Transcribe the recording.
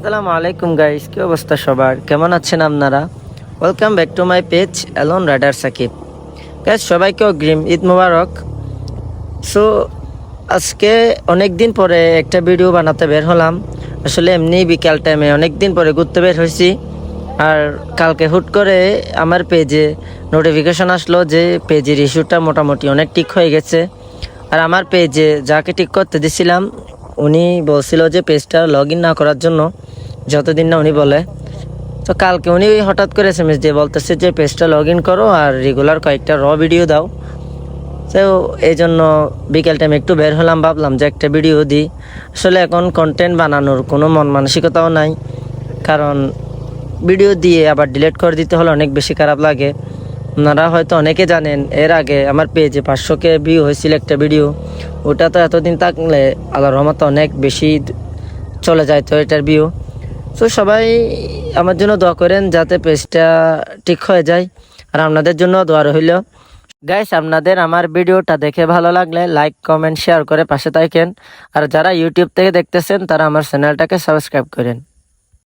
আসসালামু আলাইকুম গাইস কি অবস্থা সবার? কেমন আছেন আপনারা? Welcome back to my page Alan Rider Shakib guys সবাইকে অগ্রিম ঈদ মুবারক। সো আজকে অনেক দিন পরে একটা ভিডিও বানাতে বের হলাম। আসলে এমনি বিকাল টাইমে অনেক দিন পরে ঘুরতে বের হয়েছি। আর কালকে হুট করে আমার পেজে নোটিফিকেশন আসলো যে পেজের ইস্যুটা মোটামুটি অনেক ঠিক হয়ে গেছে। আর আমার পেজে যাকে ঠিক করতে দিছিলাম, উনি বলছিল যে পেজটা লগ ইন না করার জন্য যতদিন না উনি বলে, তো কালকে উনি হঠাৎ করে এস এম এস দিয়ে বলতেছে যে পেজটা লগ ইন করো আর রেগুলার কয়েকটা র ভিডিও দাও। তো এই জন্য বিকেল টাইম একটু বের হলাম, ভাবলাম যে একটা ভিডিও দিই আসলে এখন কন্টেন্ট বানানোর কোনো মন মানসিকতাও নাই, কারণ ভিডিও দিয়ে আবার ডিলিট করে দিতে হলে অনেক বেশি খারাপ লাগে। আপনারা হয়তো অনেকে জানেন, এর আগে আমার পেজে পাঁচশো কে ভিউ হয়েছিল একটা ভিডিও ওটা তো এতদিন থাকলে আল্লাহ রহমত অনেক বেশি চলে যায় তো এটার ভিউ তো সবাই আমার জন্য দোয়া করেন যাতে পেজটা ঠিক হয়ে যায়। আর আপনাদের জন্য দোয়া রইল। গাইস আপনাদের আমার ভিডিওটা দেখে ভালো লাগলে লাইক কমেন্ট শেয়ার করে পাশে থাকেন। আর যারা ইউটিউব থেকে দেখতেছেন, তারা আমার চ্যানেলটাকে সাবস্ক্রাইব করেন।